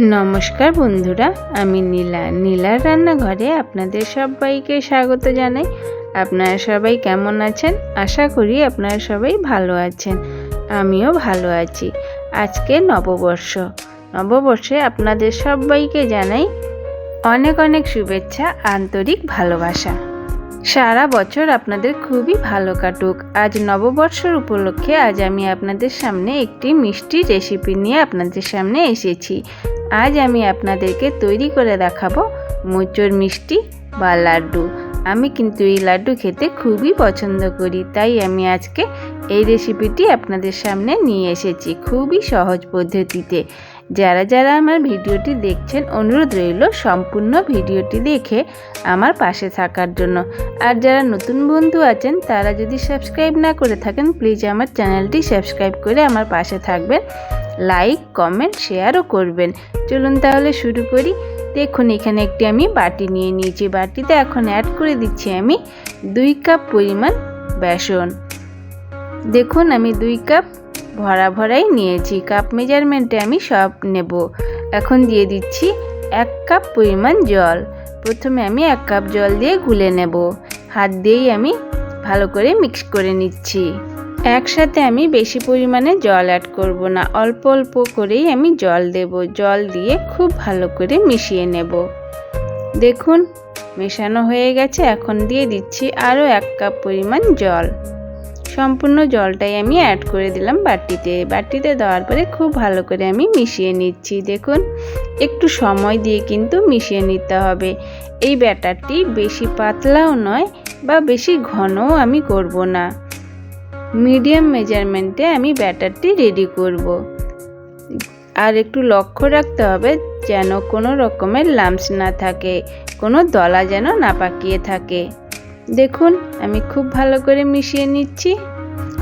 নমস্কার বন্ধুরা, আমি নীলা। নীলার রান্নাঘরে আপনাদের সবাইকে স্বাগত জানাই। আপনারা সবাই কেমন আছেন? আশা করি আপনারা সবাই ভালো আছেন। আমিও ভালো আছি। আজকে নববর্ষ। নববর্ষে আপনাদের সবাইকে জানাই অনেক অনেক শুভেচ্ছা, আন্তরিক ভালোবাসা। সারা বছর আপনাদের খুবই ভালো কাটুক। আজ নববর্ষর উপলক্ষে আজ আমি আপনাদের সামনে একটি মিষ্টি রেসিপি নিয়ে আপনাদের সামনে এসেছি। আজ আমি আপনাদেরকে তৈরি করে দেখাবো মুচোর মিষ্টি বা লাড্ডু। আমি কিন্তু এই লাড্ডু খেতে খুবই পছন্দ করি, তাই আমি আজকে এই রেসিপিটি আপনাদের সামনে নিয়ে এসেছি খুবই সহজ পদ্ধতিতে। যারা যারা আমার ভিডিওটি দেখছেন, অনুরোধ রইল সম্পূর্ণ ভিডিওটি দেখে আমার পাশে থাকার জন্য। আর যারা নতুন বন্ধু আছেন, তারা যদি সাবস্ক্রাইব না করে থাকেন প্লিজ আমার চ্যানেলটি সাবস্ক্রাইব করে আমার পাশে থাকবেন। লাইক কমেন্ট শেয়ারও করবেন। চলুন তাহলে শুরু করি। দেখুন, এখানে একটি আমি বাটি নিয়ে নিয়েছি। বাটিতে এখন অ্যাড করে দিচ্ছি আমি দুই কাপ পরিমাণ বেসন। দেখুন, আমি দুই কাপ ভরা ভরাই নিয়েছি। কাপ মেজারমেন্টে আমি সব নেব। এখন দিয়ে দিচ্ছি এক কাপ পরিমাণ জল। প্রথমে আমি এক কাপ জল দিয়ে গুলে নেব। হাত দিয়েই আমি ভালো করে মিক্স করে নিচ্ছি। একসাথে আমি বেশি পরিমাণে জল অ্যাড করব না। অল্প অল্প করেই আমি জল দেব। জল দিয়ে খুব ভালো করে মিশিয়ে নেব। দেখুন, মেশানো হয়ে গেছে। এখন দিয়ে দিচ্ছি আরও এক কাপ পরিমাণ জল। সম্পূর্ণ জলটাই আমি অ্যাড করে দিলাম বাটিতে। বাটিতে দেওয়ার পরে খুব ভালো করে আমি মিশিয়ে নিচ্ছি। দেখুন, একটু সময় দিয়ে কিন্তু মিশিয়ে নিতে হবে। এই ব্যাটারটি বেশি পাতলাও নয় বা বেশি ঘনও আমি করব না। মিডিয়াম মেজারমেন্টে আমি ব্যাটারটি রেডি করব। আর একটু লক্ষ্য রাখতে হবে যেন কোনো রকমের লামস না থাকে, কোনো দলা যেন না পাকিয়ে থাকে। দেখুন, আমি খুব ভালো করে মিশিয়ে নিচ্ছি।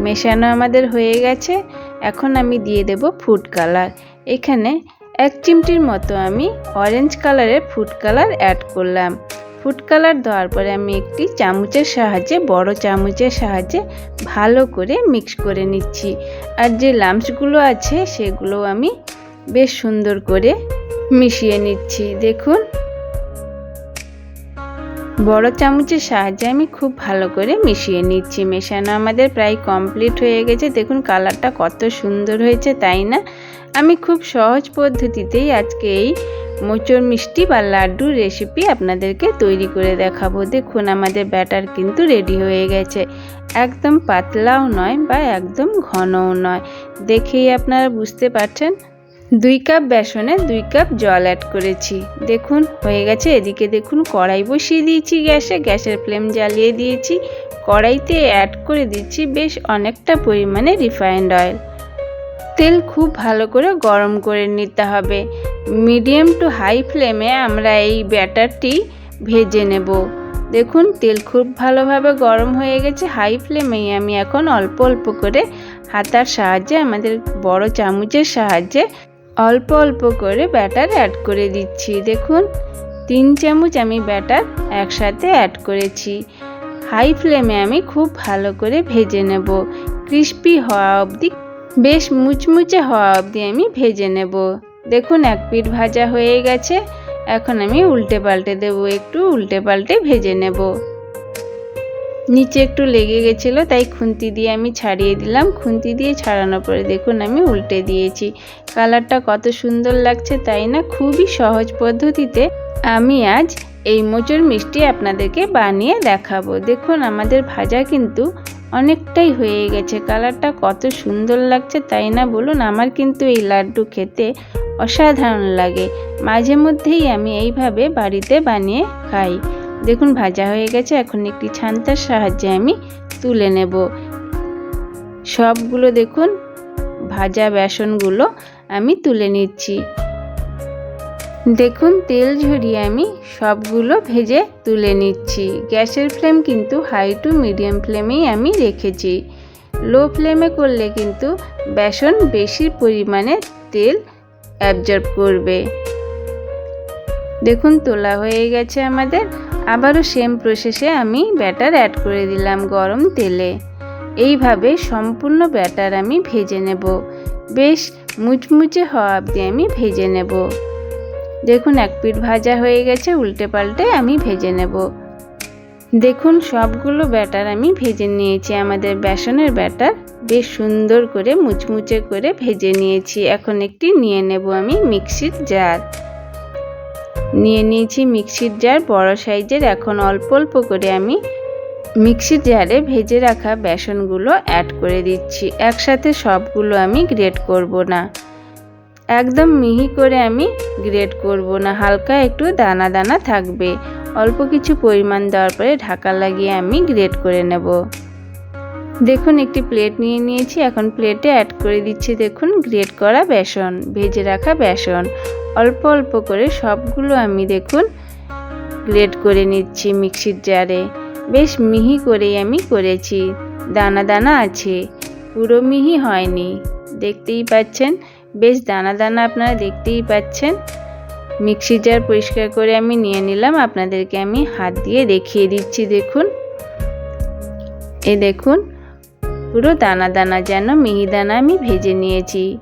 মেশানো আমাদের হয়ে গেছে। এখন আমি দিয়ে দেব ফুড কালার। এখানে এক চিমটির মতো আমি অরেঞ্জ কালারের ফুড কালার অ্যাড করলাম। ফুড কালার দেওয়ার পরে আমি একটি চামচের সাহায্যে, বড় চামচের সাহায্যে ভালো করে মিক্স করে নিচ্ছি। আর যে লামসগুলো আছে সেগুলো আমি বেশ সুন্দর করে মিশিয়ে নিচ্ছি। দেখুন। বড় চামচের সাহায্যে আমি খুব ভালো করে মিশিয়ে নিচ্ছি। মেশানো আমাদের প্রায় কমপ্লিট হয়ে গেছে। দেখুন কালারটা কত সুন্দর হয়েছে, তাই না? আমি খুব সহজ পদ্ধতিতেই আজকে এই মোচর মিষ্টি বা লাড্ডু রেসিপি আপনাদেরকে তৈরি করে দেখাবো। দেখুন, আমাদের ব্যাটার কিন্তু রেডি হয়ে গেছে। একদম পাতলাও নয় বা একদম ঘনও নয়। দেখেই আপনারা বুঝতে পারছেন? দুই কাপ বেসনে দুই কাপ জল অ্যাড করেছি। দেখুন, হয়ে গেছে। এদিকে দেখুন, কড়াই বসিয়ে দিয়েছি গ্যাসে। গ্যাসের ফ্লেম জ্বালিয়ে দিয়েছি। কড়াইতে অ্যাড করে দিচ্ছি বেশ অনেকটা পরিমাণে রিফাইন্ড অয়েল তেল খুব ভালো করে গরম করে নিতে হবে। মিডিয়াম টু হাই ফ্লেমে আমরা এই ব্যাটারটি ভেজে নেব। দেখুন, তেল খুব ভালোভাবে গরম হয়ে গেছে, হাই ফ্লেমেই। আমি এখন অল্প অল্প করে হাতার সাহায্যে, আমাদের বড় চামচের সাহায্যে অল্প অল্প করে ব্যাটার অ্যাড করে দিচ্ছি। দেখুন, তিন চামচ আমি ব্যাটার একসাথে অ্যাড করেছি। হাই ফ্লেমে আমি খুব ভালো করে ভেজে নেব। ক্রিস্পি হওয়া অবধি, বেশ মুচমুচে হওয়া অবধি আমি ভেজে নেব। দেখুন, এক পিঠ ভাজা হয়ে গেছে। এখন আমি উল্টে পাল্টে দেব, একটু উল্টে পাল্টে ভেজে নেব। নিচে একটু লেগে গেছিল, তাই খুন্তি দিয়ে আমি ছাড়িয়ে দিলাম। খুন্তি দিয়ে ছাড়ানোর পরে দেখুন, আমি উল্টে দিয়েছি। কালারটা কত সুন্দর লাগছে তাই না? খুবই সহজ পদ্ধতিতে আমি আজ এই মোচর মিষ্টি আপনাদেরকে বানিয়ে দেখাবো। দেখুন, আমাদের ভাজা কিন্তু অনেকটাই হয়ে গেছে। কালারটা কত সুন্দর লাগছে তাই না বলুন? আমার কিন্তু এই লাড্ডু খেতে অসাধারণ লাগে। মাঝে মধ্যেই আমি এইভাবে বাড়িতে বানিয়ে খাই। দেখুন, ভাজা হয়ে গেছে। এখন একটি ছান্তার সাহায্যে আমি তুলে নেব। সবগুলো দেখুন, ভাজা বেসনগুলো আমি তুলে নিচ্ছি। দেখুন, তেল ঝরিয়ে আমি সবগুলো ভেজে তুলে নিচ্ছি। গ্যাসের ফ্লেম কিন্তু হাই টু মিডিয়াম ফ্লেমেই আমি রেখেছি। লো ফ্লেমে করলে কিন্তু বেসন বেশি পরিমাণে তেল অ্যাবজর্ব করবে। দেখুন, তোলা হয়ে গেছে আমাদের। আবারও সেম প্রসেসে আমি ব্যাটার অ্যাড করে দিলাম গরম তেলে। এইভাবে সম্পূর্ণ ব্যাটার আমি ভেজে নেব। বেশ, মুচমুচে হওয়া অবধি আমি ভেজে নেব। দেখুন, এক পিঠ ভাজা হয়ে গেছে, উল্টে পাল্টে আমি ভেজে নেব। দেখুন, সবগুলো ব্যাটার আমি ভেজে নিয়েছি, আমাদের বেসনের ব্যাটার বেশ সুন্দর করে মুচমুচে করে ভেজে নিয়েছি। এখন একটি নিয়ে নেব আমি মিক্সির জার। নিয়ে নিয়েছি মিক্সির জার, বড় সাইজের। এখন অল্প অল্প করে আমি মিক্সির জারে ভেজে রাখা বেসনগুলো অ্যাড করে দিচ্ছি। একসাথে সবগুলো আমি গ্রেট করব না। একদম মিহি করে আমি গ্রেট করব না। হালকা একটু দানা দানা থাকবে। অল্প কিছু পরিমাণ দেওয়ার পরে ঢাকা লাগিয়ে আমি গ্রেট করে নেব। দেখুন, একটি প্লেট নিয়ে নিয়েছি। এখন প্লেটে অ্যাড করে দিচ্ছি, দেখুন গ্রেট করা বেসন, ভেজে রাখা বেসন। অল্প অল্প করে সবগুলো আমি, দেখুন গ্রেট করে নিচ্ছি মিক্সির জারে বেশ মিহি করেই আমি করেছি। দানা দানা আছে। পুরো মিহি হয়নি। দেখতেই পাচ্ছেন? বেশ দানা দানা আপনারা দেখতেই পাচ্ছেন। মিক্সি জার পরিষ্কার করে আমি নিয়ে নিলাম। আপনাদেরকে আমি হাত দিয়ে দেখিয়ে দিচ্ছি, দেখুন। এ দেখুন পুরো দানা দানা যেন মিহিদানা আমি ভেজে নিয়েছি।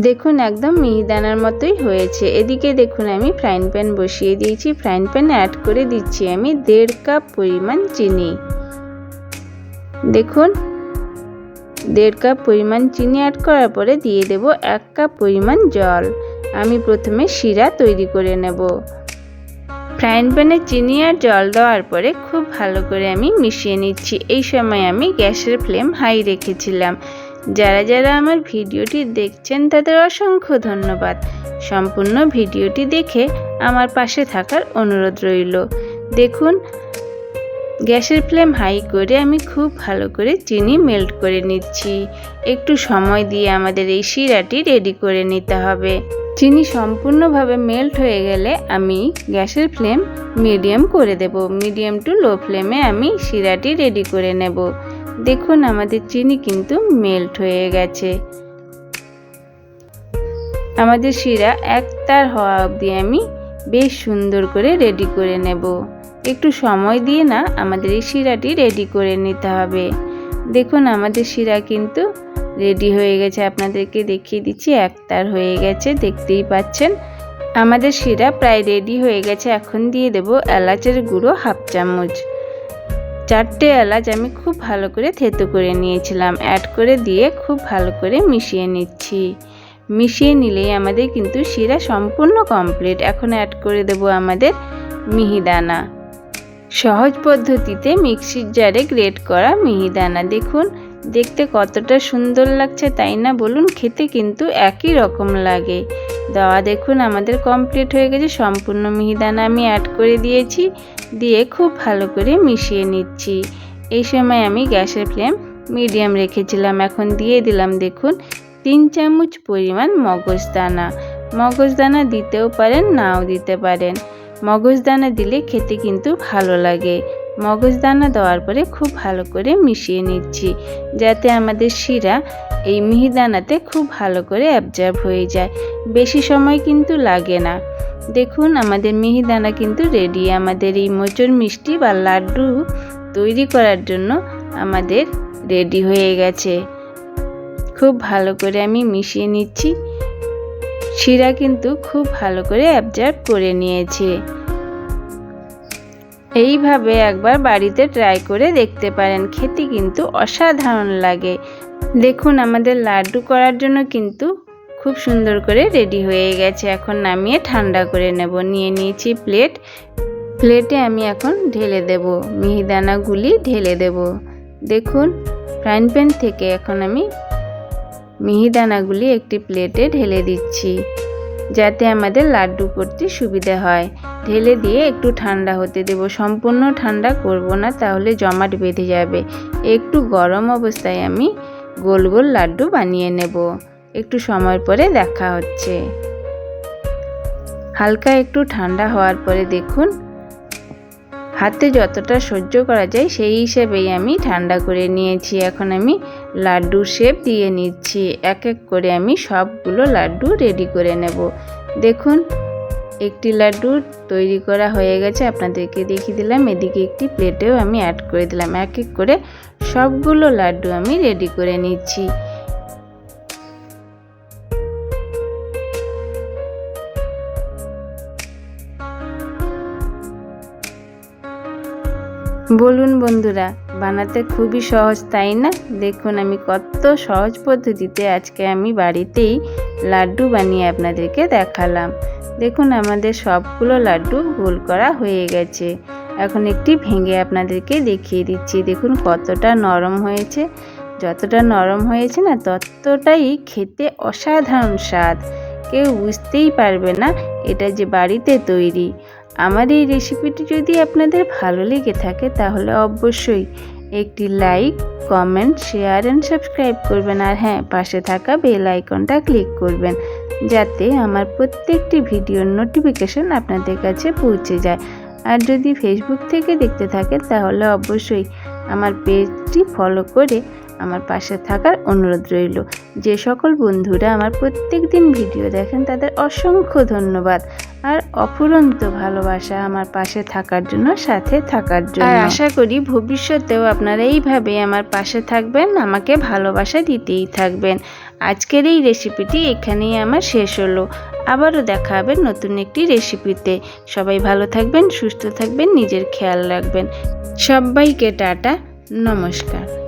দেখুন, একদম মিহিদানার মতোই হয়েছে। এদিকে দেখুন, আমি ফ্রাইং প্যান বসিয়ে দিয়েছি। ফ্রাইং প্যান অ্যাড করে দিচ্ছি আমি দেড় কাপ পরিমাণ চিনি। দেখুন, দেড় কাপ পরিমাণ চিনি অ্যাড করার পরে দিয়ে দেব এক কাপ পরিমাণ জল। আমি প্রথমে শিরা তৈরি করে নেব। ফ্রাইং প্যানে চিনি আর জল দেওয়ার পরে খুব ভালো করে আমি মিশিয়ে নিচ্ছি। এই সময় আমি গ্যাসের ফ্লেম হাই রেখেছিলাম। যারা যারা আমার ভিডিওটি দেখছেন, তাদের অসংখ্য ধন্যবাদ। সম্পূর্ণ ভিডিওটি দেখে আমার পাশে থাকার অনুরোধ রইল। দেখুন, গ্যাসের ফ্লেম হাই করে আমি খুব ভালো করে চিনি মেল্ট করে নিচ্ছি। একটু সময় দিয়ে আমাদের এই শিরাটি রেডি করে নিতে হবে। চিনি সম্পূর্ণভাবে মেল্ট হয়ে গেলে আমি গ্যাসের ফ্লেম মিডিয়াম করে দেব। মিডিয়াম টু লো ফ্লেমে আমি শিরাটি রেডি করে নেব। দেখুন আমাদের চিনি কিন্তু মেল্ট হয়ে গেছে। আমাদের শিরা এক তার হওয়া অবধি আমি বেশ সুন্দর করে রেডি করে নেব। একটু সময় দিয়ে না আমাদের এই শিরাটি রেডি করে নিতে হবে। দেখুন আমাদের শিরা কিন্তু রেডি হয়ে গেছে আপনাদেরকে দেখিয়ে দিচ্ছি। একতার হয়ে গেছে, দেখতেই পাচ্ছেন। আমাদের শিরা প্রায় রেডি হয়ে গেছে। এখন দিয়ে দেব এলাচের গুঁড়ো হাফ চামচ। চারটে এলাচ আমি খুব ভালো করে থেতো করে নিয়েছিলাম। অ্যাড করে দিয়ে খুব ভালো করে মিশিয়ে নিচ্ছি। মিশিয়ে নিলেই আমাদের কিন্তু শিরা সম্পূর্ণ কমপ্লিট এখন অ্যাড করে দেব আমাদের মিহিদানা। সহজ পদ্ধতিতে মিক্সির জারে গ্রেট করা মিহিদানা। দেখুন দেখতে কতটা সুন্দর লাগছে তাই না? বলুন, খেতে কিন্তু একই রকম লাগে। দেওয়া দেখুন, আমাদের কমপ্লিট হয়ে গেছে। সম্পূর্ণ মিহিদানা আমি অ্যাড করে দিয়েছি। দিয়ে খুব ভালো করে মিশিয়ে নিচ্ছি। এই সময় আমি গ্যাসের ফ্লেম মিডিয়াম রেখেছিলাম। এখন দিয়ে দিলাম, দেখুন, তিন চামচ পরিমাণ মগজদানা। মগজদানা দিতেও পারেন, নাও দিতে পারেন। মগজদানা দিলে খেতে কিন্তু ভালো লাগে। মগজদানা দেওয়ার পরে খুব ভালো করে মিশিয়ে নিচ্ছি, যাতে আমাদের শিরা এই মিহিদানাতে খুব ভালো করে অ্যাবজার্ভ হয়ে যায়। বেশি সময় কিন্তু লাগে না। দেখুন, আমাদের মিহিদানা কিন্তু রেডি আমাদের এই মোচর মিষ্টি বা লাড্ডু তৈরি করার জন্য আমাদের রেডি হয়ে গেছে। খুব ভালো করে আমি মিশিয়ে নিচ্ছি। শিরা কিন্তু খুব ভালো করে অ্যাবজার্ভ করে নিয়েছে। এইভাবে একবার বাড়িতে ট্রাই করে দেখতে পারেন। খেতে কিন্তু অসাধারণ লাগে। দেখুন, আমাদের লাড্ডু করার জন্য কিন্তু খুব সুন্দর করে রেডি হয়ে গেছে। এখন নামিয়ে ঠান্ডা করে নেব। নিয়ে নিয়েছি প্লেট প্লেটে আমি এখন ঢেলে দেব। মিহিদানাগুলি ঢেলে দেব। দেখুন ফ্রাইং প্যান থেকে এখন আমি মিহিদানাগুলি একটি প্লেটে ঢেলে দিচ্ছি। যাতে আমাদের লাড্ডু করতে সুবিধে হয়। ঢেলে দিয়ে একটু ঠান্ডা হতে দেব। সম্পূর্ণ ঠান্ডা করব না, তাহলে জমাট বেঁধে যাবে। একটু গরম অবস্থায় আমি গোল গোল লাড্ডু বানিয়ে নেব। একটু সময় পরে দেখা হচ্ছে। হালকা একটু ঠান্ডা হওয়ার পরে দেখুন হাতে যতটা সহ্য করা যায়, সেই হিসেবেই আমি ঠান্ডা করে নিয়েছি। এখন আমি লাড্ডু শেপ দিয়ে নিচ্ছি। এক এক করে আমি সবগুলো লাড্ডু রেডি করে নেব। দেখুন, একটি লাড্ডু তৈরি করা হয়ে গেছে। আপনাদেরকে দেখিয়ে দিলাম। এদিকে একটি প্লেটেও আমি অ্যাড করে দিলাম। এক এক করে সবগুলো লাড্ডু আমি রেডি করে নিচ্ছি। বলুন বন্ধুরা, বানাতে খুবই সহজ, তাই না? দেখুন আমি কত সহজ পদ্ধতিতে আজকে আমি বাড়িতেই লাড্ডু বানিয়ে আপনাদেরকে দেখালাম। দেখুন আমাদের সবগুলো লাড্ডু গোল করা হয়ে গেছে। এখন একটি ভেঙে আপনাদেরকে দেখিয়ে দিচ্ছি। দেখুন কতটা নরম হয়েছে। যতটা নরম হয়েছে না, ততটাই খেতে অসাধারণ স্বাদ। কেউ বুঝতেই পারবে না এটা যে বাড়িতে তৈরি। আমার এই রেসিপিটি যদি আপনাদের ভালো লেগে থাকে, তাহলে অবশ্যই একটি like comment share and subscribe করবেন। আর হ্যাঁ পাশে থাকা বেল আইকনটা ক্লিক করবেন, যাতে আমার প্রত্যেকটি ভিডিওর নোটিফিকেশন আপনাদের কাছে পৌঁছে যায়। আর যদি ফেসবুক থেকে দেখতে থাকেন, তাহলে অবশ্যই আমার পেজটি ফলো করে আমার পাশে থাকার অনুরোধ রইল। যে সকল বন্ধুরা আমার প্রত্যেক দিন ভিডিও দেখেন, তাদের অসংখ্য ধন্যবাদ। আর অফুরন্ত ভালোবাসা আমার পাশে থাকার জন্য, সাথে থাকার জন্য। আর আশা করি ভবিষ্যতেও আপনারা এইভাবে আমার পাশে থাকবেন, আমাকে ভালোবাসা দিতেই থাকবেন। আজকের এই রেসিপিটি এখানেই আমার শেষ হলো। আবারও দেখা হবে নতুন একটি রেসিপিতে। সবাই ভালো থাকবেন, সুস্থ থাকবেন, নিজের খেয়াল রাখবেন। সবাইকে টাটা, নমস্কার।